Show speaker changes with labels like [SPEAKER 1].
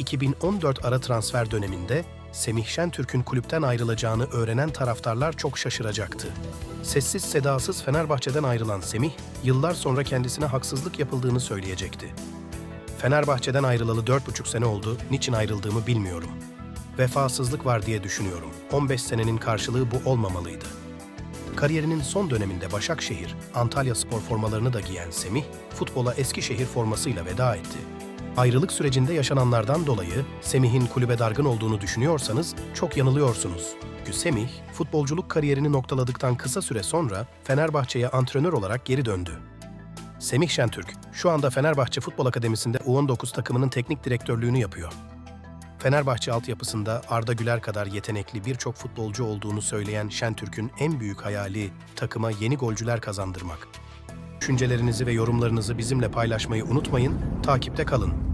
[SPEAKER 1] 2013-2014 ara transfer döneminde Semih Şentürk'ün kulüpten ayrılacağını öğrenen taraftarlar çok şaşıracaktı. Sessiz sedasız Fenerbahçe'den ayrılan Semih, yıllar sonra kendisine haksızlık yapıldığını söyleyecekti. Fenerbahçe'den ayrılalı 4,5 sene oldu, niçin ayrıldığımı bilmiyorum. Vefasızlık var diye düşünüyorum. 15 senenin karşılığı bu olmamalıydı. Kariyerinin son döneminde Başakşehir, Antalya spor formalarını da giyen Semih, futbola Eskişehir formasıyla veda etti. Ayrılık sürecinde yaşananlardan dolayı Semih'in kulübe dargın olduğunu düşünüyorsanız çok yanılıyorsunuz. Çünkü Semih, futbolculuk kariyerini noktaladıktan kısa süre sonra Fenerbahçe'ye antrenör olarak geri döndü. Semih Şentürk, şu anda Fenerbahçe Futbol Akademisi'nde U19 takımının teknik direktörlüğünü yapıyor. Fenerbahçe altyapısında Arda Güler kadar yetenekli birçok futbolcu olduğunu söyleyen Şentürk'ün en büyük hayali takıma yeni golcüler kazandırmak. Düşüncelerinizi ve yorumlarınızı bizimle paylaşmayı unutmayın, takipte kalın.